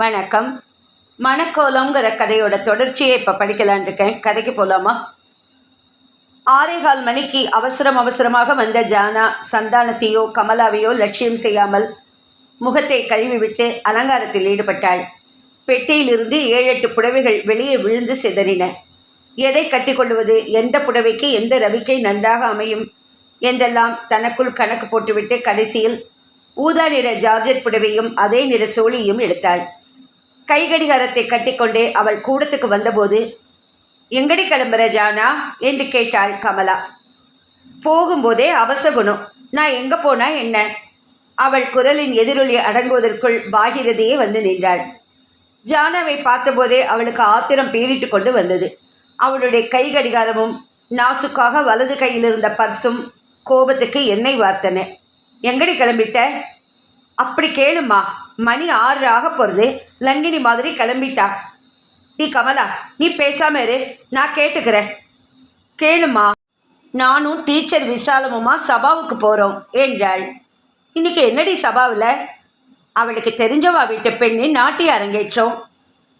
வணக்கம். மணக்கோலங்கிற கதையோட தொடர்ச்சியை இப்போ படிக்கலான் இருக்கேன். கதைக்கு போகலாமா ஆறேகால் மணிக்கு அவசரம் அவசரமாக வந்த ஜானா சந்தானத்தையோ கமலாவையோ லட்சியம் செய்யாமல் முகத்தை கழுவிவிட்டு அலங்காரத்தில் ஈடுபட்டாள். பெட்டியிலிருந்து ஏழெட்டு புடவைகள் வெளியே விழுந்து சிதறின. எதை கட்டிக்கொள்வது எந்த புடவைக்கு எந்த ரவிக்கை நன்றாக அமையும் என்றெல்லாம் தனக்குள் கணக்கு போட்டுவிட்டு கடைசியில் ஊதா நிற ஜார்ஜெட் புடவையும் அதே நிற சோழியும் எடுத்தாள். கைகடிகாரத்தை கட்டிக்கொண்டே அவள் கூடத்துக்கு வந்தபோது எங்கடி கிளம்புற ஜானா? என்று கேட்டாள் கமலா. போகும்போதே அவசகுணம். நான் எங்கே போனா என்ன? அவள் குரலின் எதிரொலி அடங்குவதற்குள் பாகிரதியே வந்து நின்றாள். ஜானாவை பார்த்தபோதே அவளுக்கு ஆத்திரம் பேரிட்டு கொண்டு வந்தது. அவளுடைய கை கடிகாரமும் நாசுக்காக வலது கையில் இருந்த பர்சும் கோபத்துக்கு எண்ணெய் வார்த்தன. எங்கடி கிளம்பிட்ட? அப்படி கேளுமா மணி ஆறு ஆக போகிறது லங்கினி மாதிரி கிளம்பிட்டா. நீ கமலா நீ பேசாம இரு. நான் கேட்டுக்கிறேன். கேளுமா நானும் டீச்சர் விசாலமுமா சபாவுக்கு போகிறோம் என்றாள். இன்னைக்கு என்னடி சபாவில்? அவளுக்கு தெரிஞ்சவா வீட்டு பெண்ணை நாட்டிய அரங்கேற்றோம்.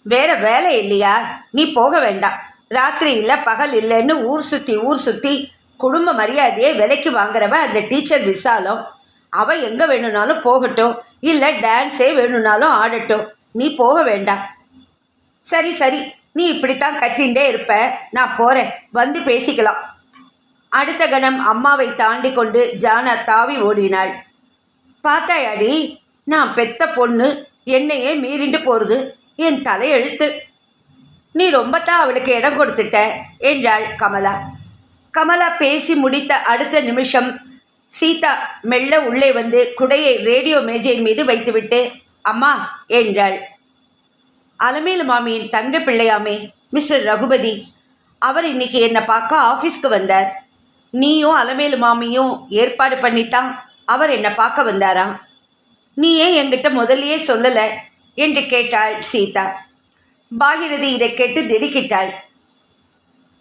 வேற வேலை இல்லையா? நீ போக வேண்டாம். ராத்திரி இல்லை பகல் இல்லைன்னு ஊர் சுற்றி ஊர் சுற்றி குடும்ப மரியாதையை விலைக்கு வாங்குறவ அந்த டீச்சர் விசாலம். அவள் எங்கே வேணும்னாலும் போகட்டும். இல்லை டான்ஸே வேணும்னாலும் ஆடட்டும். நீ போக வேண்டாம். சரி சரி. நீ இப்படித்தான் கத்தின்ண்டே இருப்ப. நான் போகிறேன் வந்து பேசிக்கலாம். அடுத்த கணம் அம்மாவை தாண்டி கொண்டு ஜானா தாவி ஓடினாள். பார்த்தாயாடி நான் பெத்த பொண்ணு. என்னையே மீறிண்டு போகிறது என் தலையெழுத்து. நீ ரொம்ப தான் அவளுக்கு இடம் கொடுத்துட்ட என்றாள் கமலா. கமலா பேசி முடித்த அடுத்த நிமிஷம் சீதா மெல்ல உள்ளே வந்து குடையை ரேடியோ மேஜையின் மீது வைத்துவிட்டு அம்மா என்றாள். அலமேலு மாமியின் தங்க பிள்ளையாமே மிஸ்டர் ரகுபதி அவர் இன்னைக்கு என்னை பார்க்க ஆஃபீஸ்க்கு வந்தார். நீயும் அலமேலு மாமியும் ஏற்பாடு பண்ணித்தான் அவர் என்னை பார்க்க வந்தாராம் நீ ஏன் என்கிட்ட முதல்லயே சொல்லலை? என்று கேட்டாள் சீதா. பாகிரதி இதை கேட்டு திடுக்கிட்டாள்.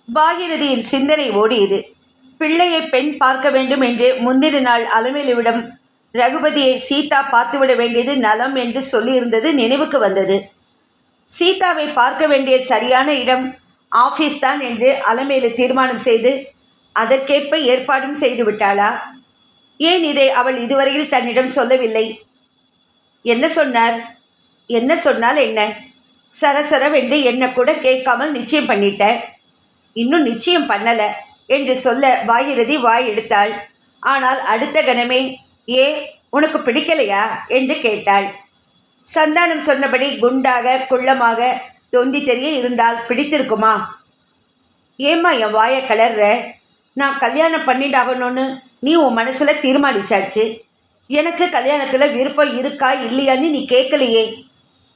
பாகிரதியின் சிந்தனை ஓடியது. பிள்ளையை பெண் பார்க்க வேண்டும் என்று முந்தின நாள் அலமேலுவிடம் ரகுபதியை சீதா பார்த்துவிட வேண்டியது நலம் என்று சொல்லியிருந்தது நினைவுக்கு வந்தது. சீதாவை பார்க்க வேண்டிய சரியான இடம் ஆஃபீஸ் தான் என்று அலமேலு தீர்மானம் செய்து அதற்கேற்ப ஏற்பாடும் செய்து விட்டாளா? ஏன் இதை அவள் இதுவரையில் தன்னிடம் சொல்லவில்லை? என்ன சொன்னார்? என்ன சொன்னால் என்ன? சரசரவென்று என்ன கூட கேட்காமல் நிச்சயம் பண்ணிட்ட. இன்னும் நிச்சயம் பண்ணலை. என்று சொல்ல வாயிறுதி வாய் எடுத்தாள். ஆனால் அடுத்த கணமே ஏ உனக்கு பிடிக்கலையா? என்று கேட்டாள். சந்தானம் சொன்னபடி குண்டாக குள்ளமாக தொந்தி தெரிய இருந்தால் பிடித்திருக்குமா? ஏம்மா என் வாயை கலர்ற? நான் கல்யாணம் பண்ணிட்டாகணும்னு நீ உன் மனசில் தீர்மானிச்சாச்சு. எனக்கு கல்யாணத்தில் விருப்பம் இருக்கா இல்லையான்னு நீ கேட்கலையே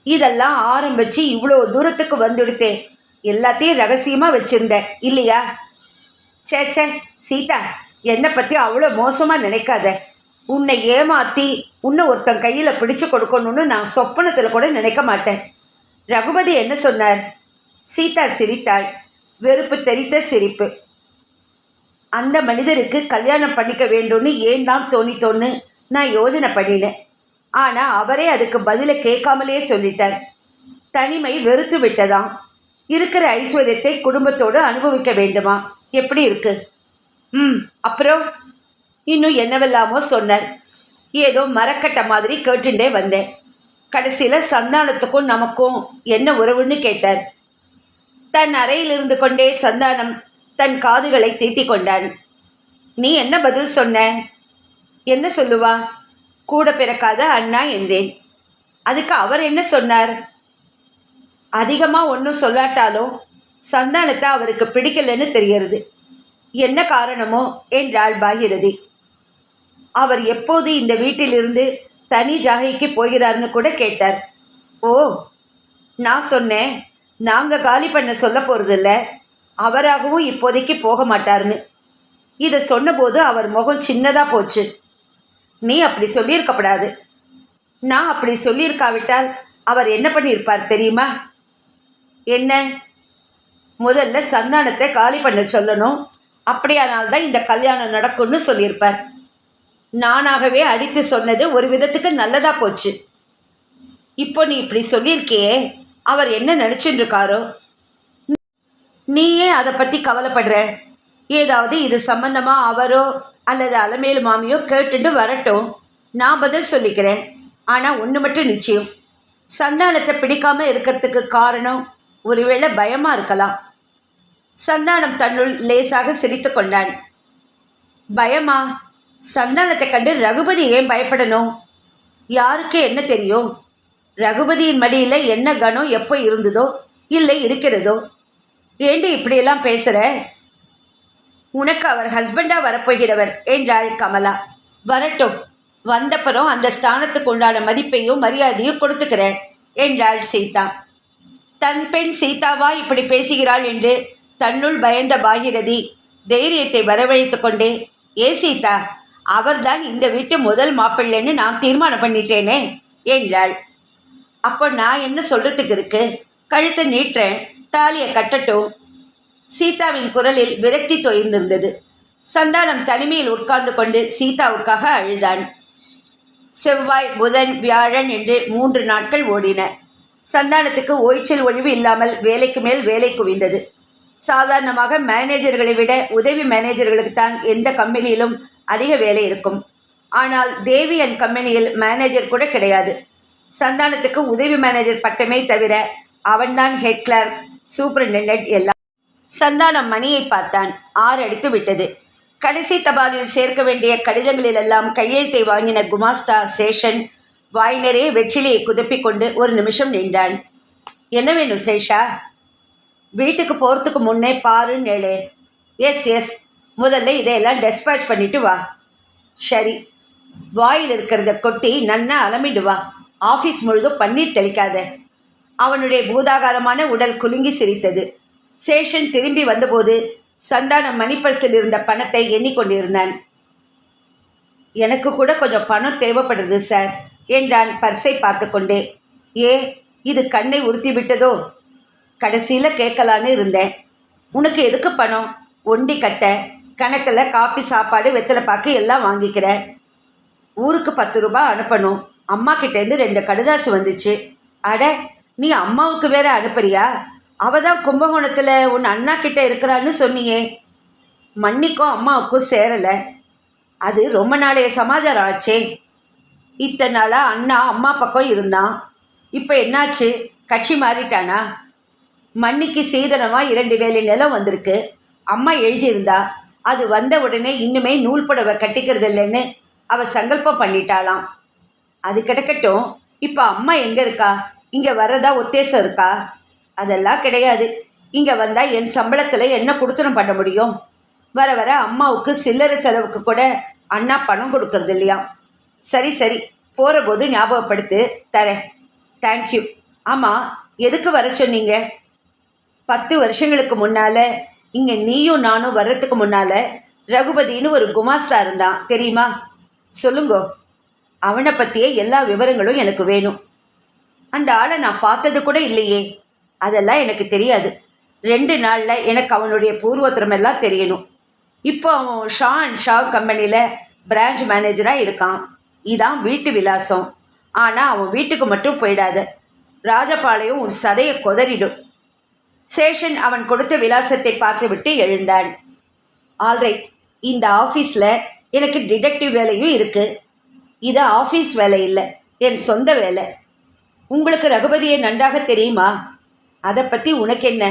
இதெல்லாம் ஆரம்பித்து இவ்வளோ தூரத்துக்கு வந்துடுத்தே. எல்லாத்தையும் ரகசியமாக வச்சுருந்த இல்லையா? சே சே சீதா என்னை பற்றி அவ்வளோ மோசமாக நினைக்காத. உன்னை ஏமாற்றி உன்னை ஒருத்தன் கையில் பிடிச்சு கொடுக்கணும்னு நான் சொப்பனத்தில் கூட நினைக்க மாட்டேன். ரகுபதி என்ன சொன்னார்? சீதா சிரித்தாள். வெறுப்பு தெரித்த சிரிப்பு. அந்த மனிதருக்கு கல்யாணம் பண்ணிக்க வேண்டும்னு ஏன் தான் தோணித்தோன்னு நான் யோசனை பண்ணினேன். ஆனால் அவரே அதுக்கு பதிலை கேட்காமலே சொல்லிட்டார். தனிமை வெறுத்து விட்டதாம். இருக்கிற ஐஸ்வர்யத்தை குடும்பத்தோடு அனுபவிக்க வேண்டுமா? எப்படி இருக்கு? ம் அப்புறம்? இன்னும் என்னவெல்லாமோ சொன்னார். ஏதோ மரக்கட்டை மாதிரி கேட்டுண்டே வந்தேன். கடைசியில் சந்தானத்துக்கும் நமக்கும் என்ன உறவுன்னு கேட்டார். தன் அறையில் இருந்து கொண்டே சந்தானம் தன் காதுகளை தீட்டிக் கொண்டான். நீ என்ன பதில் சொன்ன? என்ன சொல்லுவா? கூட பிறக்காத அண்ணா என்றேன். அதுக்கு அவர் என்ன சொன்னார்? அதிகமாக ஒன்றும் சொல்லாட்டாலும் சந்தானத்தை அவருக்கு பிடிக்கலன்னு தெரிகிறது. என்ன காரணமோ என்றாள் பாகிரதி. அவர் எப்போது இந்த வீட்டிலிருந்து தனி ஜாகைக்கு போகிறார்னு கூட கேட்டார். ஓ நான் சொன்னேன் நாங்கள் காலி பண்ண சொல்ல போகிறதில்ல அவராகவும் இப்போதைக்கு போக மாட்டார்னு. இதை சொன்னபோது அவர் முகம் சின்னதாக போச்சு. நீ அப்படி சொல்லியிருக்கப்படாது. நான் அப்படி சொல்லியிருக்காவிட்டால் அவர் என்ன பண்ணியிருப்பார் தெரியுமா? என்ன? முதல்ல சந்தானத்தை காலி பண்ண சொல்லணும். அப்படியானால் தான் இந்த கல்யாணம் நடக்கும்னு சொல்லியிருப்பார். நானாகவே அடித்து சொன்னது ஒரு விதத்துக்கு நல்லதாக போச்சு. இப்போ நீ இப்படி சொல்லியிருக்கியே அவர் என்ன நினச்சிட்டு இருக்காரோ நீயே அதை பற்றி கவலைப்படுற. ஏதாவது இது சம்பந்தமாக அவரோ அல்லது அலமேலு மாமியோ கேட்டுட்டு வரட்டும். நான் பதில் சொல்லிக்கிறேன். ஆனால் ஒன்று மட்டும் நிச்சயம். சந்தானத்தை பிடிக்காமல் இருக்கிறதுக்கு காரணம் ஒருவேளை பயமாக இருக்கலாம். சந்தானம் தன்னுள் லேசாக சிரித்து கொண்டான். பயமா? சந்தானத்தை கண்டு ரகுபதி ஏன் பயப்படணும்? யாருக்கு என்ன தெரியும்? ரகுபதியின் மடியில் என்ன கணம் எப்போ இருந்ததோ இல்லை இருக்கிறதோ? ஏண்டி இப்படியெல்லாம் பேசுகிற உனக்கு அவர் ஹஸ்பண்டாக வரப்போகிறவர் என்றாள் கமலா. வரட்டும் வந்தப்புறம் அந்த ஸ்தானத்துக்கு உண்டான மதிப்பையும் மரியாதையும் கொடுத்துக்கிறேன் என்றாள் சீதா. தன் பெண் சீதாவா இப்படி பேசுகிறாள் என்று தன்னுள் பயந்த பாகிரதி தைரியத்தை வரவழைத்து கொண்டே ஏ சீதா அவர்தான் இந்த வீட்டு முதல் மாப்பிள்ளைன்னு நான் தீர்மானம் பண்ணிட்டேனே என்றாள். அப்போ நான் என்ன சொல்கிறதுக்கு இருக்கு? கழுத்தை நீட்டுறேன் தாலியை கட்டட்டும் சீதாவின் குரலில் விரக்தி தொய்ந்திருந்தது. சந்தானம் தனிமையில் உட்கார்ந்து கொண்டு சீதாவுக்காக அழுதான். செவ்வாய் புதன் வியாழன் என்று மூன்று நாட்கள் ஓடின. சந்தானத்துக்கு ஓய்ச்சல் ஒழிவு இல்லாமல் வேலைக்கு மேல் வேலை குவிந்தது. சாதாரணமாக மேனேஜர்களை விட உதவி மேனேஜர்களுக்கு தான் எந்த கம்பெனியிலும் அதிக வேலை இருக்கும். ஆனால் தேவி அண்ட் கம்பெனியில் மேனேஜர் கூட கிடையாது. சந்தானத்துக்கு உதவி மேனேஜர் பட்டமே தவிர அவன்தான் ஹெட் கிளர்க் சூப்பரிண்டென்டென்ட் எல்லாம். சந்தானம் மணியை பார்த்தான். ஆறு அடித்து விட்டது. கடைசி தபாலில் சேர்க்க வேண்டிய கடிதங்களிலெல்லாம் கையெழுத்தை வாங்கின குமாஸ்தா சேஷன் வாய் நிறைய வெற்றிலையை குதப்பிக் கொண்டு ஒரு நிமிஷம் நின்றான் என்ன வேணும் சேஷா? வீட்டுக்கு போகிறதுக்கு முன்னே பாருன்னு ஏழு எஸ் எஸ் முதல்ல இதையெல்லாம் டெஸ்பேச் பண்ணிட்டு வா. சரி. வாயில் இருக்கிறத கொட்டி நன்னா அலமிடு வா. ஆஃபீஸ் முழுதும் பன்னீர் தெளிக்காத. அவனுடைய பூதாகாரமான உடல் குலுங்கி சிரித்தது. சேஷன் திரும்பி வந்தபோது சந்தானம் மணிப்பர்சில் இருந்த பணத்தை எண்ணிக்கொண்டிருந்தான். எனக்கு கூட கொஞ்சம் பணம் தேவைப்படுது சார். என்றான் பர்ஸை பார்த்து கொண்டே ஏ இது கண்ணை உறுத்தி விட்டதோ? கடைசியில் கேட்கலான்னு இருந்தேன். உனக்கு எதுக்கு பணம்? ஒண்டி கட்ட கணக்கில் காப்பி சாப்பாடு வெத்தலை பாக்கு எல்லாம் வாங்கிக்கிறேன் ஊருக்கு பத்து ரூபாய் அனுப்பணும். அம்மா கிட்டேருந்து ரெண்டு கடுதாசு வந்துச்சு. அட நீ அம்மாவுக்கு வேற அனுப்புறியா? அவ தான் கும்பகோணத்தில் உன் அண்ணா கிட்ட இருக்கிறான்னு சொன்னியே. மன்னிக்கும் அம்மாவுக்கும் சேரலை. அது ரொம்ப நாளைய சமாச்சாரம் ஆச்சே. இத்தனை நாளாக அண்ணா அம்மா பக்கம் இருந்தான் இப்போ என்னாச்சு? கட்சி மாறிட்டானா? மன்னிக்கு சீதனமாக இரண்டு வேலை நிலம் வந்திருக்கு. அம்மா எழுதியிருந்தா அது வந்த உடனே இன்னுமே நூல் புடவை கட்டிக்கிறது இல்லைன்னு அவள் சங்கல்பம் பண்ணிட்டாளாம். அது கிடக்கட்டும். இப்போ அம்மா எங்கே இருக்கா? இங்கே வர்றதா உத்தேசம் இருக்கா? அதெல்லாம் கிடையாது. இங்கே வந்தால் என் சம்பளத்தில் என்ன கொடுத்தனும் பண்ண முடியும்? வர வர அம்மாவுக்கு சில்லறை செலவுக்கு கூட அண்ணா பணம் கொடுக்கறது இல்லையா சரி சரி. போகிற போது ஞாபகப்படுத்து. தரேன். தேங்க்யூ ஆமாம் எதுக்கு வர சொன்னீங்க? பத்து வருஷங்களுக்கு முன்னால் இங்கே நீயும் நானும் வர்றதுக்கு முன்னால் ரகுபதின்னு ஒரு குமாஸ்தா இருந்தான். தெரியுமா? சொல்லுங்கோ. அவனை பற்றிய எல்லா விவரங்களும் எனக்கு வேணும். அந்த ஆளை நான் பார்த்தது கூட இல்லையே. அதெல்லாம் எனக்கு தெரியாது. ரெண்டு நாளில் எனக்கு அவனுடைய பூர்வோத்திரமெல்லாம் தெரியணும். இப்போ அவன் ஷா அண்ட் ஷா கம்பெனியில் பிரான்ச் மேனேஜராக இருக்கான். இதான் வீட்டு விலாசம். ஆனால் அவன் வீட்டுக்கு மட்டும் போயிடாத. ராஜபாளையம் உன் சதையை கொதறிடும். சேஷன் அவன் கொடுத்த விலாசத்தை பார்த்துவிட்டு எழுந்தான். ஆல்ரைட் இந்த ஆஃபீஸில் எனக்கு டிடெக்டிவ் வேலையும் இருக்குது இது ஆஃபீஸ் வேலை இல்லை என் சொந்த வேலை. உங்களுக்கு ரகுபதியை நன்றாக தெரியுமா? அதை பற்றி உனக்கு என்ன?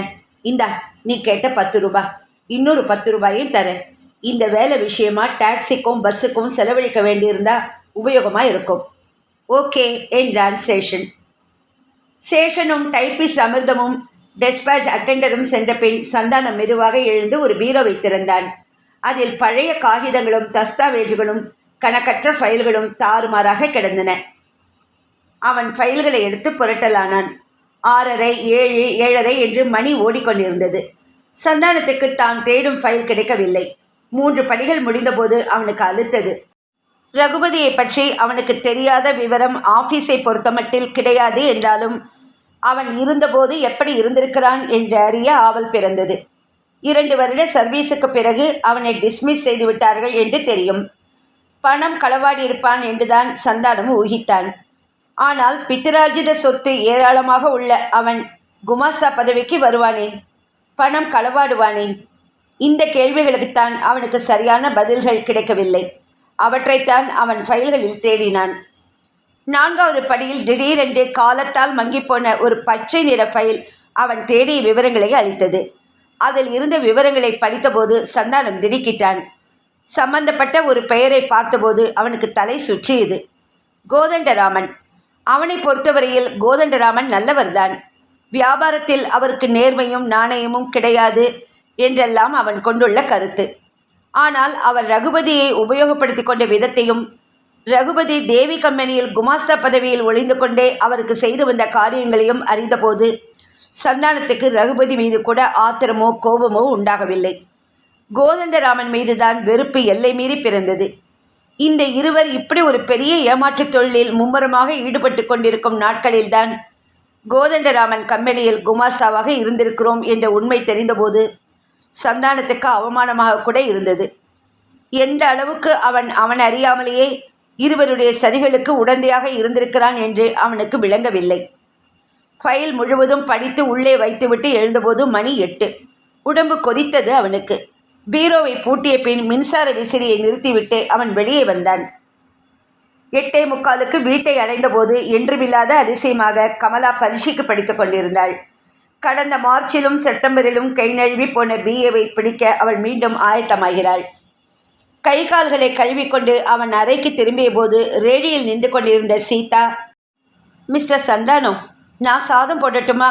இந்தா நீ கேட்ட பத்து ரூபாய் இன்னொரு பத்து ரூபாயும் தரேன். இந்த வேலை விஷயமா டாக்ஸிக்கும் பஸ்ஸுக்கும் செலவழிக்க வேண்டியிருந்தா உபயோகமாக இருக்கும் ஓகே என்றான் சேஷன். சேஷனும் டைப்பிஸ்ட் அமிர்தமும் டெஸ்பேச் அட்டெண்டரும் சென்ற பின் சந்தானம் மெதுவாக எழுந்து ஒரு பீரோவை திறந்தான் அதில் பழைய காகிதங்களும் தஸ்தாவேஜுகளும் கணக்கற்ற ஃபைல்களும் தாறுமாறாக கிடந்தன. அவன் ஃபைல்களை எடுத்து புரட்டலானான். ஆறரை ஏழு ஏழரை என்று மணி ஓடிக்கொண்டிருந்தது. சந்தானத்துக்கு தான் தேடும் ஃபைல் கிடைக்கவில்லை. மூன்று படிகள் முடிந்தபோது அவனுக்கு அழுத்தது. ரகுபதியை பற்றி அவனுக்கு தெரியாத விவரம் ஆஃபீஸை பொறுத்தமட்டில் கிடையாது என்றாலும் அவன் இருந்தபோது எப்படி இருந்திருக்கிறான் என்று அறிய ஆவல் பிறந்தது. இரண்டு வருட சர்வீஸுக்கு பிறகு அவனை டிஸ்மிஸ் செய்து விட்டார்கள் என்று தெரியும். பணம் களவாடி இருப்பான் என்றுதான் சந்தானம் ஊகித்தான். ஆனால் பித்ராஜித சொத்து ஏராளமாக உள்ள அவன் குமாஸ்தா பதவிக்கு வருவானேன் பணம் களவாடுவானேன் இந்த கேள்விகளுக்குத்தான் அவனுக்கு சரியான பதில்கள் கிடைக்கவில்லை. அவற்றைத்தான் அவன் ஃபைல்களில் தேடினான். நான்காவது படியில் திடீரென்று காலத்தால் மங்கிப்போன ஒரு பச்சை நிற ஃபைல் அவன் தேடிய விவரங்களை அளித்தது. அதில் இருந்த விவரங்களை படித்தபோது சந்தானம் திடுக்கிட்டான். சம்பந்தப்பட்ட ஒரு பெயரை பார்த்தபோது அவனுக்கு தலை சுற்றியது. கோதண்டராமன். அவனை பொறுத்தவரையில் கோதண்டராமன் நல்லவர்தான். வியாபாரத்தில் அவருக்கு நேர்மையும் நாணயமும் கிடையாது என்றெல்லாம் அவன் கொண்டுள்ள கருத்து. ஆனால் அவர் ரகுபதியை உபயோகப்படுத்தி கொண்ட விதத்தையும் ரகுபதி தேவி கம்பெனியில் குமாஸ்தா பதவியில் ஒளிந்து கொண்டே அவருக்கு செய்து வந்த காரியங்களையும் அறிந்தபோது சந்தானத்துக்கு ரகுபதி மீது கூட ஆத்திரமோ கோபமோ உண்டாகவில்லை. கோதண்டராமன் மீதுதான் வெறுப்பு எல்லை மீறி பிறந்தது. இந்த இருவர் இப்படி ஒரு பெரிய ஏமாற்றுத் தொழிலில் மும்முரமாக ஈடுபட்டு கொண்டிருக்கும் நாட்களில்தான் கோதண்டராமன் கம்பெனியில் குமாஸ்தாவாக இருந்திருக்கிறோம் என்ற உண்மை தெரிந்தபோது சந்தானத்துக்கு அவமானமாக கூட இருந்தது. எந்த அளவுக்கு அவன் அவன் அறியாமலேயே இருவருடைய சதிகளுக்கு உடந்தையாக இருந்திருக்கிறான் என்று அவனுக்கு விளங்கவில்லை. ஃபைல் முழுவதும் படித்து உள்ளே வைத்துவிட்டு எழுந்தபோது மணி எட்டு. உடம்பு கொதித்தது அவனுக்கு. பீரோவை பூட்டிய பின் மின்சார விசிறியை நிறுத்திவிட்டு அவன் வெளியே வந்தான். எட்டே முக்காலுக்கு வீட்டை அடைந்தபோது என்றுமில்லாத அதிசயமாக கமலா பரீட்சைக்கு படித்துக் கொண்டிருந்தாள். கடந்த மார்ச்சிலும் செப்டம்பரிலும் கை நழுவி போன பிஏவை பிடிக்க அவள் மீண்டும் ஆயத்தமாகிறாள். கை கால்களை கழுவிக்கொண்டு அவன் அறைக்கு திரும்பிய போது ரேடியில் நின்று கொண்டிருந்த சீதா மிஸ்டர் சந்தானம் நான் சாதம் போடட்டுமா?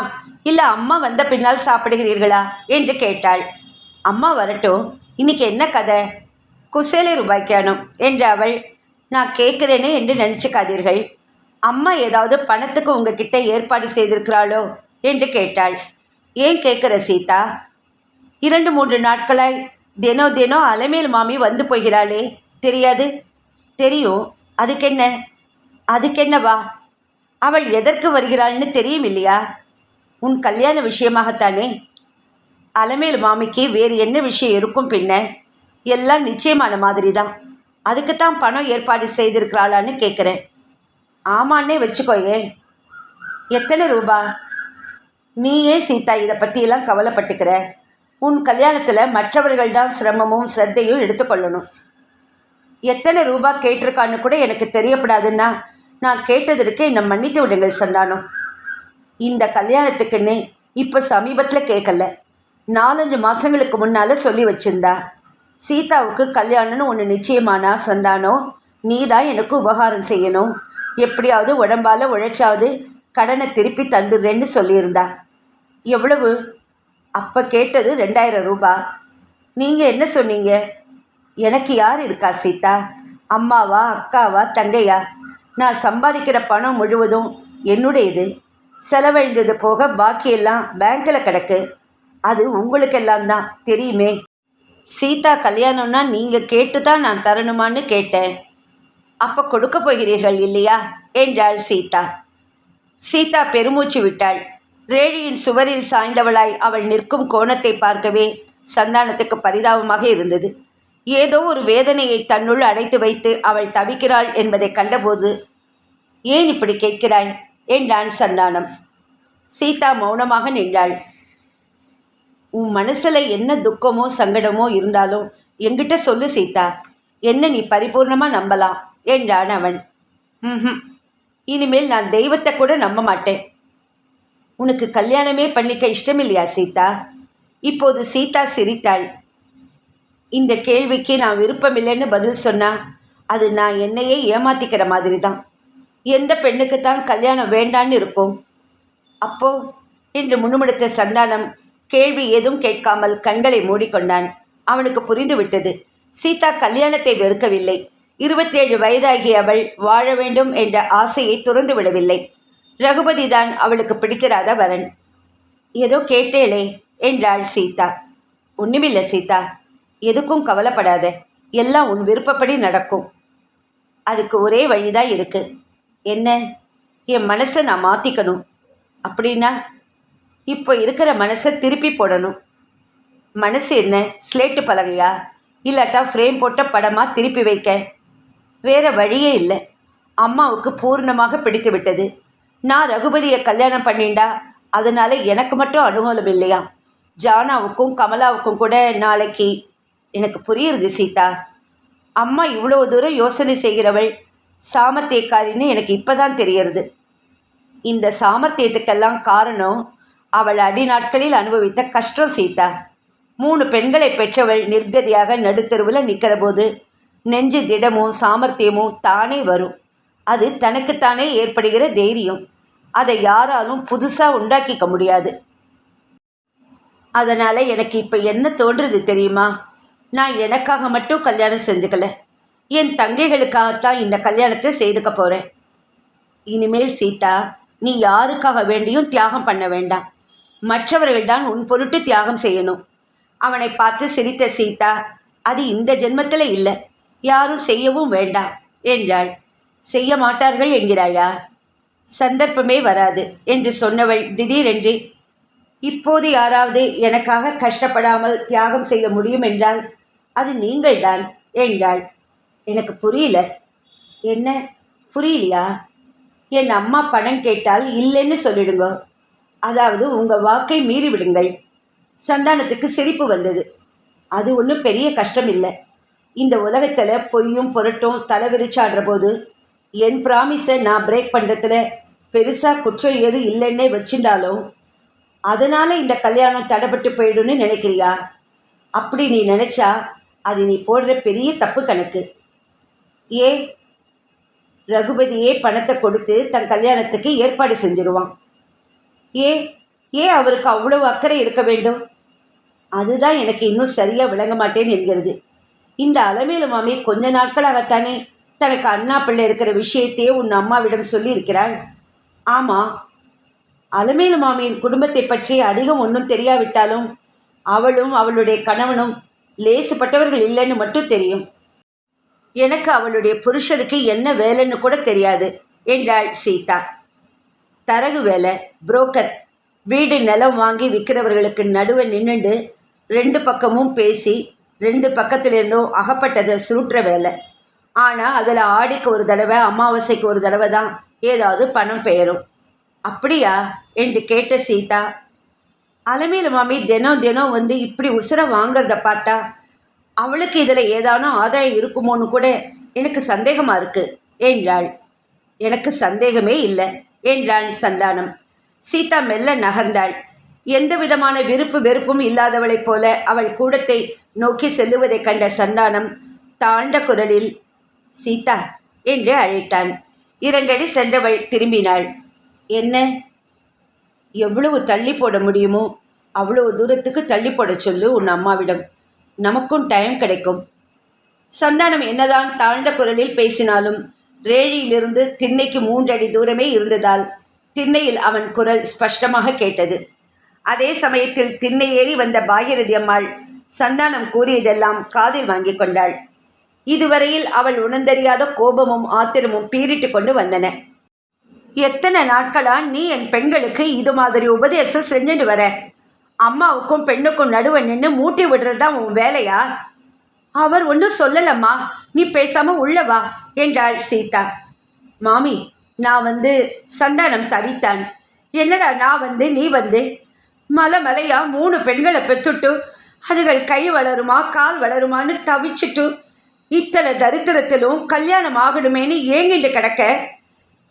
இல்லை அம்மா வந்த பின்னால் சாப்பிடுகிறீர்களா? என்று கேட்டாள். அம்மா வரட்டும் இன்னைக்கு என்ன கதை? குசேலை ரூபாய்க்கானும் என்று அவள் நான் கேட்குறேனே என்று நினச்சிக்காதீர்கள். அம்மா ஏதாவது பணத்துக்கு உங்ககிட்ட ஏற்பாடு செய்திருக்கிறாளோ? என்று கேட்டாள். ஏன் கேட்குற சீதா? இரண்டு மூன்று நாட்களாய் தினம் தினம் அலைமேல் மாமி வந்து போகிறாளே. தெரியாது? தெரியும். அதுக்கென்ன? அதுக்கென்னவா? அவள் எதற்கு வருகிறாள்னு தெரியும் இல்லையா உன் கல்யாண விஷயமாகத்தானே? அலமேல் மாமிக்கு வேறு என்ன விஷயம் இருக்கும் பின்ன? எல்லாம் நிச்சயமான மாதிரி தான் அதுக்கு தான் பணம் ஏற்பாடு செய்திருக்கிறாளான்னு கேட்குறேன். ஆமான்னே வச்சுக்கோயே. எத்தனை ரூபா? நீயே சீதா இதை பற்றியெல்லாம் கவலைப்பட்டுக்கிற. உன் கல்யாணத்தில் மற்றவர்கள் தான் சிரமமும் சிரத்தையும் எடுத்துக்கொள்ளணும். எத்தனை ரூபா கேட்டிருக்கான்னு கூட எனக்கு தெரியப்படாதுன்னா நான் கேட்டதற்கு என்னை மன்னித்து விடுங்கள் சந்தானம். இந்த கல்யாணத்துக்குன்னு இப்போ சமீபத்தில் கேட்கல நாலஞ்சு மாதங்களுக்கு முன்னால் சொல்லி வச்சிருந்தா. சீதாவுக்கு கல்யாணம்னு ஒன்று நிச்சயமானா சந்தானம் நீ தான் எனக்கு உபகாரம் செய்யணும். எப்படியாவது உடம்பால் உழைச்சாவது கடனை திருப்பி தந்துடுறேன்னு சொல்லியிருந்தா. எவ்வளவு? அப்போ கேட்டது ரெண்டாயிரம் ரூபாய் நீங்கள் என்ன சொன்னீங்க? எனக்கு யார் இருக்கா சீதா? அம்மாவா அக்காவா தங்கையா? நான் சம்பாதிக்கிற பணம் முழுவதும் என்னுடையது. செலவழிந்தது போக பாக்கியெல்லாம் பேங்க்கில் கிடக்கு. அது உங்களுக்கெல்லாம் தான் தெரியுமே? சீதா கல்யாணம்னா நீங்கள் கேட்டு தான் நான் தரணுமான்னு கேட்டேன். அப்போ கொடுக்க போகிறீர்கள் இல்லையா? என்றாள் சீதா. சீதா பெருமூச்சு விட்டாள். ரேழியின் சுவரில் சாய்ந்தவளாய் அவள் நிற்கும் கோணத்தை பார்க்கவே சந்தானத்துக்கு பரிதாபமாக இருந்தது. ஏதோ ஒரு வேதனையை தன்னுள் அடைத்து வைத்து அவள் தவிக்கிறாள் என்பதை கண்டபோது ஏன் இப்படி கேட்கிறாய்? என்றான் சந்தானம். சீதா மௌனமாக நின்றாள். உன் மனசில் என்ன துக்கமோ சங்கடமோ இருந்தாலும் எங்கிட்ட சொல்லு சீதா. என்ன நீ பரிபூர்ணமாக நம்பலாம்? என்றான் அவன். ம் இனிமேல் நான் தெய்வத்தை கூட நம்ப மாட்டேன். உனக்கு கல்யாணமே பண்ணிக்க இஷ்டமில்லையா சீதா? இப்போது சீதா சிரித்தாள். இந்த கேள்விக்கு நான் விருப்பமில்லைன்னு பதில் சொன்னா அது நான் என்னையே ஏமாத்திக்கிற மாதிரி தான் எந்த பெண்ணுக்கு தான் கல்யாணம் வேண்டான்னு இருக்கும் அப்போ என்று முணுமுடுத்த சந்தானம் கேள்வி ஏதும் கேட்காமல் கண்களை மூடிக்கொண்டான். அவனுக்கு புரிந்துவிட்டது. சீதா கல்யாணத்தை வெறுக்கவில்லை. இருபத்தேழு வயதாகிய அவள் வாழ வேண்டும் என்ற ஆசையை துறந்து விடவில்லை. ரகுபதி தான் அவளுக்கு பிடித்திராத வரன். ஏதோ கேட்டேளே என்றாள் சீதா. ஒன்றுமில்லை சீதா எதுக்கும் கவலைப்படாத எல்லாம் உன் விருப்பப்படி நடக்கும். அதுக்கு ஒரே வழிதான் இருக்கு. என்ன? என் மனசை நான் மாற்றிக்கணும் அப்படின்னா இப்போ இருக்கிற மனசை திருப்பி போடணும். மனசு என்ன? ஸ்லேட்டு பலகையா? இல்லாட்டா ஃப்ரேம் போட்ட படமாக திருப்பி வைக்க? வேற வழியே இல்லை. அம்மாவுக்கு பூர்ணமாக பிடித்து விட்டது நான் ரகுபதியை கல்யாணம் பண்ணிண்டா? அதனால எனக்கு மட்டும் அனுகூலம் இல்லையா? ஜானாவுக்கும் கமலாவுக்கும் கூட நாளைக்கு எனக்கு புரியுது சீதா. அம்மா இவ்வளோ தூரம் யோசனை செய்கிறவள். சாமர்த்தியக்காரின்னு எனக்கு இப்போதான் தெரியறது இந்த சாமர்த்தியத்துக்கெல்லாம் காரணம் அவள் அடிநாட்களில் அனுபவித்த கஷ்டம் சீதா. மூணு பெண்களை பெற்றவள் நிர்கதியாக நடுத்தருவில் நிற்கிற போது நெஞ்சு திடமும் சாமர்த்தியமும் தானே வரும். அது தனக்குத்தானே ஏற்படுகிற தைரியம். அதை யாராலும் புதுசாக உண்டாக்கிக்க முடியாது. அதனால் எனக்கு இப்போ என்ன தோன்றுறது தெரியுமா? நான் எனக்காக மட்டும் கல்யாணம் செஞ்சுக்கல. என் தங்கைகளுக்காகத்தான் இந்த கல்யாணத்தை செய்துக்க போகிறேன் இனிமேல் சீதா நீ யாருக்காக வேண்டியும் தியாகம் பண்ண வேண்டாம். மற்றவர்கள்தான் உன் பொருட்டு தியாகம் செய்யணும். அவனை பார்த்து சிரித்த சீதா அது இந்த ஜென்மத்தில் இல்லை. யாரும் செய்யவும் வேண்டாம் என்றாள். செய்ய மாட்டார்கள் என்கிறாயா? சந்தர்ப்பமே வராது என்று சொன்னவள் திடீரென்று இப்போது யாராவது எனக்காக கஷ்டப்படாமல் தியாகம் செய்ய முடியும் என்றால் அது நீங்கள்தான் என்றாள். எனக்கு புரியல. என்ன? புரியலையா? என் அம்மா பணம் கேட்டால் இல்லைன்னு சொல்லிடுங்க. அதாவது உங்கள் வாக்கை மீறி விடுங்கள். சந்தானத்துக்கு சிரிப்பு வந்தது. அது ஒன்றும் பெரிய கஷ்டம் இல்லை இந்த உலகத்தில் பொய்யும் பொருட்டும் தலைவிரிச்சாடுற போது என் ப்ராமிஸை நான் பிரேக் பண்ணுறதுல பெருசாக குற்றம் எதுவும் இல்லைன்னே வச்சிருந்தாலும் அதனால் இந்த கல்யாணம் தடைப்பட்டு போயிடும்னு நினைக்கிறியா? அப்படி நீ நினச்சா அது நீ போடுற பெரிய தப்பு கணக்கு. ஏ ரகுபதியே பணத்தை கொடுத்து தன் கல்யாணத்துக்கு ஏற்பாடு செஞ்சிருவான். ஏ ஏன் அவருக்கு அவ்வளவு அக்கறை இருக்க வேண்டும்? அதுதான் எனக்கு இன்னும் சரியாக விளங்க மாட்டேன் என்கிறது. இந்த அலமேலு மாமி கொஞ்ச நாட்களாகத்தானே தனக்கு அண்ணா பிள்ளை இருக்கிற விஷயத்தையே உன் அம்மாவிடம் சொல்லியிருக்கிறாள். ஆமாம் அலமேலு மாமியின் குடும்பத்தை பற்றி அதிகம் ஒன்றும் தெரியாவிட்டாலும் அவளும் அவளுடைய கணவனும் லேசுப்பட்டவர்கள் இல்லைன்னு மட்டும் தெரியும். எனக்கு அவளுடைய புருஷருக்கு என்ன வேலைன்னு கூட தெரியாது என்றாள் சீதா. தரகு வேலை புரோக்கர். வீடு நிலம் வாங்கி விற்கிறவர்களுக்கு நடுவே நின்றுண்டு ரெண்டு பக்கமும் பேசி ரெண்டு பக்கத்துலேருந்தும் அகப்பட்டதை சுருட்டுற வேலை. ஆனால் அதில் ஆடிக்கு ஒரு தடவை அமாவாசைக்கு ஒரு தடவை தான் ஏதாவது பணம் பெயரும். அப்படியா? என்று கேட்ட சீதா. அலமேலு மாமி தினம் தினம் வந்து இப்படி உசுரை வாங்கிறத பார்த்தா அவளுக்கு இதில் ஏதானும் ஆதாயம் இருக்குமோன்னு கூட எனக்கு சந்தேகமாக இருக்குது என்றாள். எனக்கு சந்தேகமே இல்லை என்றாள் சந்தானம். சீதா மெல்ல நகர்ந்தாள். எந்த விதமான விருப்பு வெறுப்பும் இல்லாதவளைப் போல அவள் கூடத்தை நோக்கி செல்லுவதைக் கண்ட சந்தானம் தாழ்ந்த குரலில் சீதா என்று அழைத்தான். இரண்டடி சென்றவள் திரும்பினாள். என்ன? எவ்வளவு தள்ளி போட முடியுமோ அவ்வளவு தூரத்துக்கு தள்ளி போட சொல்லு உன் அம்மாவிடம். நமக்கும் டைம் கிடைக்கும். சந்தானம் என்னதான் தாழ்ந்த குரலில் பேசினாலும் ரேழியிலிருந்து திண்ணைக்கு மூன்றடி தூரமே இருந்ததால் திண்ணையில் அவன் குரல் ஸ்பஷ்டமாக கேட்டது. அதே சமயத்தில் திண்ணை ஏறி வந்த பாகிரதி அம்மாள் சந்தானம் கூறியதெல்லாம் காதில் வாங்கி கொண்டாள். இதுவரையில் அவள் உணர்ந்தறியாத கோபமும் ஆத்திரமும் பீறிட்டு கொண்டு வந்தன. எத்தனை நாட்களா நீ என் பெண்களுக்கு இது மாதிரி உபதேசம் செஞ்சுட்டு வர? அம்மாவுக்கும் பெண்ணுக்கும் நடுவே நின்று மூட்டி விடுறது தான் உன் வேலையா? அவர் ஒன்றும் சொல்லலம்மா. நீ பேசாம உள்ள வா என்றாள் சீதா. மாமி நான் வந்து சந்தானம் தவித்தான் என்னடா நான் வந்து நீ வந்து? மலை மலையா மூணு பெண்களை பெற்றுட்டு அதுகள் கை வளருமா கால் வளருமான்னு தவிச்சுட்டு இத்தனை தரித்திரத்திலும் கல்யாணம் ஆகணுமேனு ஏங்கிட்டு கிடக்க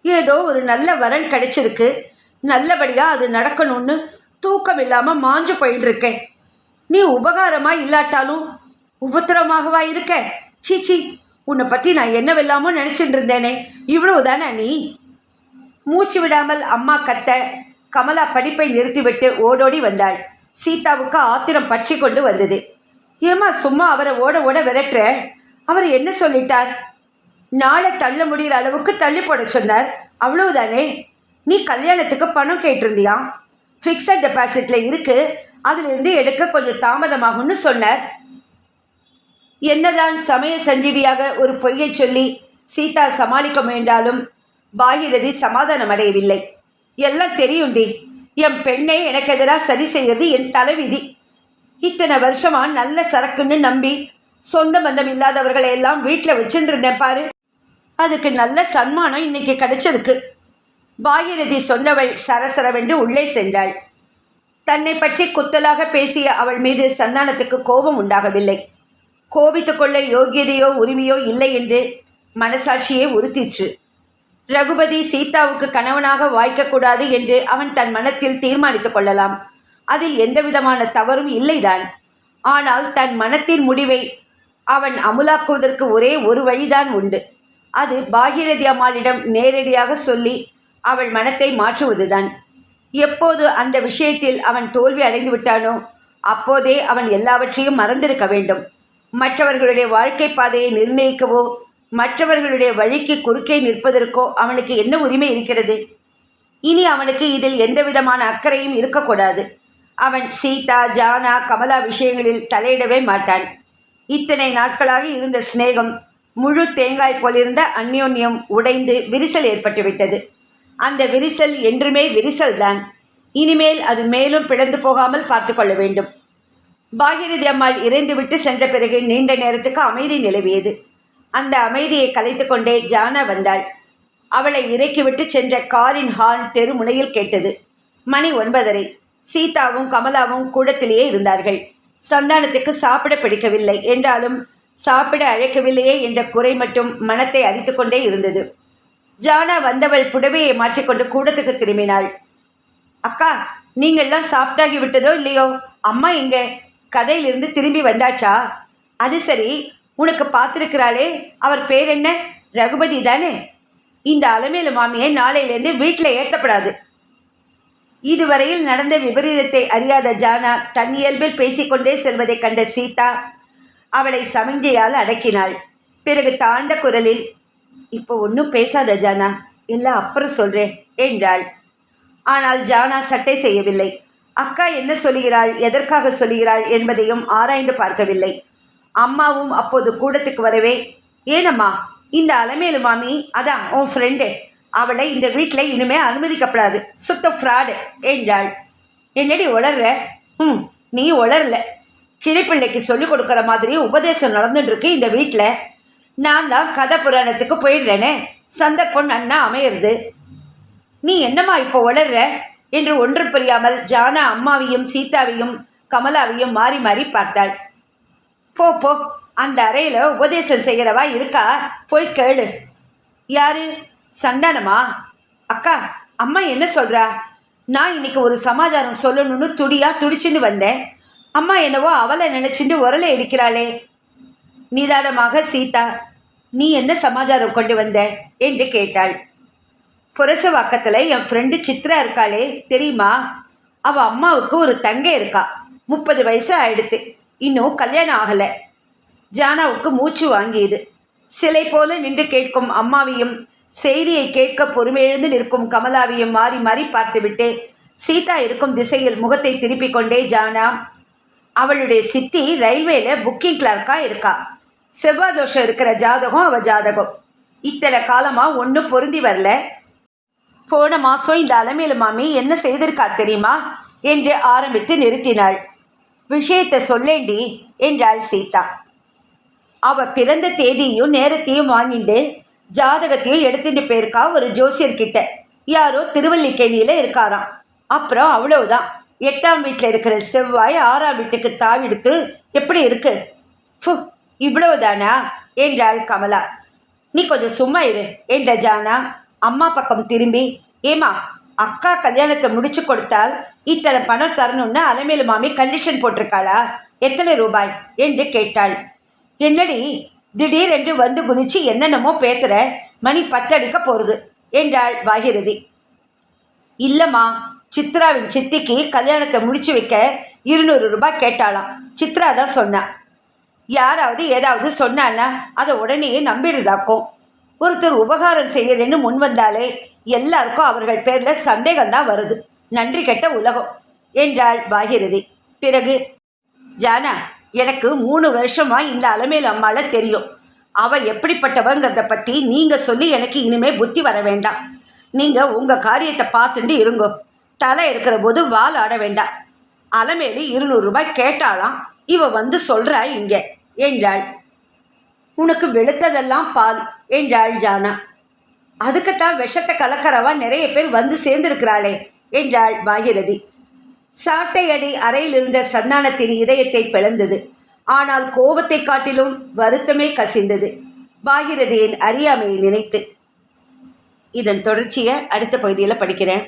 ஏதோ ஒரு நல்ல வரன் கிடைச்சிருக்கு. நல்லபடியாக அது நடக்கணும்னு தூக்கம் இல்லாமல் மாஞ்சு போயின்னு இருக்கேன். நீ உபகாரமா இல்லாட்டாலும் உபத்திரமாகவா இருக்க? சீச்சி உன்னை பற்றி நான் என்னவெல்லாமோ நினச்சிட்டு இருந்தேனே. இவ்வளோ தானே நீ? மூச்சு விடாமல் அம்மா கத்த கமலா படிப்பை நிறுத்திவிட்டு ஓடோடி வந்தாள். சீதாவுக்கு ஆத்திரம் பற்றி கொண்டு வந்தது. ஏமா சும்மா அவரை ஓட ஓட விரட்டுற? அவர் என்ன சொல்லிட்டார்? நாளை தள்ள முடிகிற அளவுக்கு தள்ளி போட சொன்னார். அவ்வளவுதானே? நீ கல்யாணத்துக்கு பணம் கேட்டிருந்தியா? ஃபிக்ஸட் டெபாசிட்டில் இருக்கு. அதிலிருந்து எடுக்க கொஞ்சம் தாமதமாகும்னு சொன்னார். என்னதான் சமய சஞ்சீவியாக ஒரு பொய்யை சொல்லி சீதா சமாளிக்க முயன்றாலும் பாகிரதி சமாதானம் அடையவில்லை. எல்லாம் தெரியும்டி என் பெண்ணை எனக்கு எதிராக சரி செய்கிறது என் தலைவிதி. இத்தனை வருஷமா நல்ல சரக்குன்னு நம்பி சொந்த பந்தம் இல்லாதவர்களை எல்லாம் வீட்டில் வச்சுருந்தேன் பாரு. அதுக்கு நல்ல சன்மானம் இன்னைக்கு கிடைச்சிருக்கு. பாகிரதி சொன்னவள் சரசரவென்று உள்ளே சென்றாள். தன்னை பற்றி குத்தலாக பேசிய அவள் மீது சந்தானத்துக்கு கோபம் உண்டாகவில்லை. கோபித்துக்கொள்ள யோகியதையோ உரிமையோ இல்லை என்று மனசாட்சியே உறுத்திற்று. ரகுபதி சீதாவுக்கு கணவனாக வாய்க்கக்கூடாது என்று அவன் தன் மனத்தில் தீர்மானித்துக் கொள்ளலாம். அதில் எந்தவிதமான தவறும் இல்லைதான். ஆனால் தன் மனத்தின் முடிவை அவன் அமுலாக்குவதற்கு ஒரே ஒரு வழிதான் உண்டு. அது பாகிரதி அம்மாளிடம் நேரடியாக சொல்லி அவள் மனத்தை மாற்றுவதுதான். எப்போது அந்த விஷயத்தில் அவன் தோல்வி அடைந்து விட்டானோ அப்போதே அவன் எல்லாவற்றையும் மறந்திருக்க வேண்டும். மற்றவர்களுடைய வாழ்க்கை பாதையை நிர்ணயிக்கவோ மற்றவர்களுடைய வழிக்கு குறுக்கே நிற்பதற்கோ அவனுக்கு என்ன உரிமை இருக்கிறது? இனி அவனுக்கு இதில் எந்த விதமான அக்கறையும் இருக்கக்கூடாது. அவன் சீதா ஜானா கமலா விஷயங்களில் தலையிடவே மாட்டான். இத்தனை நாட்களாக இருந்த சிநேகம் முழு தேங்காய் போலிருந்த அந்யோன்யம் உடைந்து விரிசல் ஏற்பட்டுவிட்டது அந்த விரிசல் என்றுமே விரிசல்தான். இனிமேல் அது மேலும் பிளந்து போகாமல் பார்த்து கொள்ள வேண்டும். பாகிரதி அம்மாள் இறைந்துவிட்டு சென்ற பிறகு நீண்ட நேரத்துக்கு அமைதி நிலவியது. அந்த அமைதியை கலைத்து கொண்டே ஜானா வந்தாள். அவளை இறக்கிவிட்டு சென்ற காரின் ஹார்ன் தெருமுனையில் கேட்டது. மணி ஒன்பதரை. சீதாவும் கமலாவும் கூடத்திலேயே இருந்தார்கள். சந்தானத்துக்கு சாப்பிட பிடிக்கவில்லை. என்றாலும் சாப்பிட அழைக்கவில்லையே என்ற குறை மட்டும் மனத்தை அரித்து கொண்டே இருந்தது. ஜானா வந்தவள் புடவையை மாற்றிக்கொண்டு கூடத்துக்கு திரும்பினாள். அக்கா நீங்கள்லாம் சாப்பிட்டாகி விட்டதோ இல்லையோ? அம்மா எங்க கதையிலிருந்து திரும்பி வந்தாச்சா? அது சரி. உனக்கு பார்த்துருக்கிறாளே. அவர் பேர் என்ன? ரகுபதி தானே? இந்த அலமேலு மாமியை நாளையிலேருந்து வீட்டில் ஏற்றப்படாது. இதுவரையில் நடந்த விபரீதத்தை அறியாத ஜானா தன் இயல்பில் பேசிக்கொண்டே செல்வதைக் கண்ட சீதா அவளை சமிஞ்சையால் அடக்கினாள். பிறகு தாண்ட குரலில் இப்போ ஒன்றும் பேசாத ஜானா எல்லாம் அப்புறம் சொல்கிறேன் என்றாள். ஆனால் ஜானா சட்டை செய்யவில்லை. அக்கா என்ன சொல்கிறாள் எதற்காக சொல்கிறாள் என்பதையும் ஆராய்ந்து பார்க்கவில்லை. அம்மாவும் அப்போது கூடத்துக்கு வரவே ஏனம்மா இந்த அலமேலு மாமி அதான் உன் ஃப்ரெண்டு அவளை இந்த வீட்டில் இனிமே அனுமதிக்கப்படாது. சுத்த ஃப்ராடு என்றாள். என்னடி உளர்ற? ம் நீ உளரல. கிளிப்பிள்ளைக்கு சொல்லிக் கொடுக்குற மாதிரி உபதேசம் நடந்துட்டுருக்கு இந்த வீட்டில். நான் தான் கதை புராணத்துக்கு போயிடுறேனே. சந்தர்ப்பம் நன்னா அமையிறது. நீ என்னம்மா இப்போ உளர்ற? என்று ஒன்று புரியாமல் ஜானா அம்மாவையும் சீதாவையும் கமலாவையும் மாறி மாறி பார்த்தாள். போ போ அந்த அறையில் உபதேசம் செய்கிறவா இருக்கா? போய் கேளு. யாரு? சந்தானமா? அக்கா அம்மா என்ன சொல்கிறா நான் இன்னைக்கு ஒரு சமாச்சாரம் சொல்லணும்னு துடியா துடிச்சுன்னு வந்தேன். அம்மா என்னவோ அவளை நினச்சிட்டு உரலை அடிக்கிறாளே. நிதானமாக சீதா நீ என்ன சமாச்சாரம் கொண்டு வந்த? என்று கேட்டாள். புரசவாக்கத்தில் என் ஃப்ரெண்டு சித்ரா இருக்காளே தெரியுமா? அவள் அம்மாவுக்கு ஒரு தங்கை இருக்கா. முப்பது வயசு ஆயிடுத்து. இன்னும் கல்யாணம் ஆகலை. ஜானாவுக்கு மூச்சு வாங்கியது. சிலை போல நின்று கேட்கும் அம்மாவையும் செய்தியை கேட்க பொறுமையெழுந்து நிற்கும் கமலாவையும் மாறி மாறி பார்த்துவிட்டு சீதா இருக்கும் திசையில் முகத்தை திருப்பிக் கொண்டே ஜானா அவளுடைய சித்தி ரயில்வேல புக்கிங் கிளார்க்கா இருக்கா? செவ்வாய் தோஷம் இருக்கிற ஜாதகம் அவ ஜாதகம். இத்தனை காலமா ஒன்றும் பொருந்தி வரல. போன மாதம் இந்த அலமேலு மாமி என்ன செய்திருக்கா தெரியுமா? என்று ஆரம்பித்து நிறுத்தினாள். விஷயத்தை சொல்லேண்டி என்றாள் சீதா. அவ பிறந்த தேதியும் நேரத்தையும் வாங்கிட்டு ஜாதகத்தையும் எடுத்துட்டு போயிருக்கா ஒரு ஜோசியர்கிட்ட. யாரோ திருவல்லிக்கேணியில் இருக்காராம். அப்புறம் அவ்வளவுதான். எட்டாம் வீட்டில் இருக்கிற செவ்வாய் ஆறாம் வீட்டுக்கு தாவிடுத்து எப்படி இருக்கு? ஃபு இவ்வளவுதானா? என்றாள் கமலா. நீ கொஞ்சம் சும்மா இரு என்ற ஜானா. அம்மா பக்கம் திரும்பி ஏமா அக்கா கல்யாணத்தை முடிச்சு கொடுத்தால் இத்தனை பணம் தரணும்னு அலமேலு மாமி கண்டிஷன் போட்டிருக்காளா? எத்தனை ரூபாய்? என்று கேட்டாள். என்னடி திடீரென்று வந்து குதிச்சு என்னென்னமோ பேத்துற மணி பத்தடிக்க போகிறது என்றாள் பாகிரதி இல்லைம்மா சித்ராவின் சித்திக்கு கல்யாணத்தை முடிச்சு வைக்க இருநூறு ரூபாய் கேட்டாளாம். சித்ரா தான் சொன்னா. யாராவது ஏதாவது சொன்னான்னா அதை உடனே நம்பிடுதாக்கும். ஒருத்தர் உபகாரம் செய்யறேன்னு முன் வந்தாலே எல்லாருக்கும் அவர்கள் பேரில் சந்தேகம்தான் வருது. நன்றி கெட்ட உலகம் என்றாள் பாகிரதி பிறகு ஜானா எனக்கு மூணு வருஷமா இந்த அலமேல் அம்மாள தெரியும். அவ எப்படிப்பட்டவங்கிறத பற்றி நீங்கள் சொல்லி எனக்கு இனிமே புத்தி வர வேண்டாம். நீங்கள் உங்கள் காரியத்தை பார்த்துட்டு இருங்கோ. தலை இருக்கிற போது வால் ஆட வேண்டாம். அலமேலு இருநூறு ரூபாய் கேட்டாலாம் இவ வந்து சொல்கிறா இங்கே என்றாள். உனக்கு வெளுத்ததெல்லாம் பால் என்றாள் ஜானா. அதுக்குத்தான் விஷத்தை கலக்கிறவா நிறைய பேர் வந்து சேர்ந்திருக்கிறாளே என்றாள் பாகிரதி. சாட்டை அடி அறையில் இருந்த சந்தானத்தின் இதயத்தை பிளந்தது. ஆனால் கோபத்தை காட்டிலும் வருத்தமே கசிந்தது. பாகிரதியின் அறியாமையை நினைத்து. இதன் தொடர்ச்சியை அடுத்த பகுதியில் படிக்கிறேன்.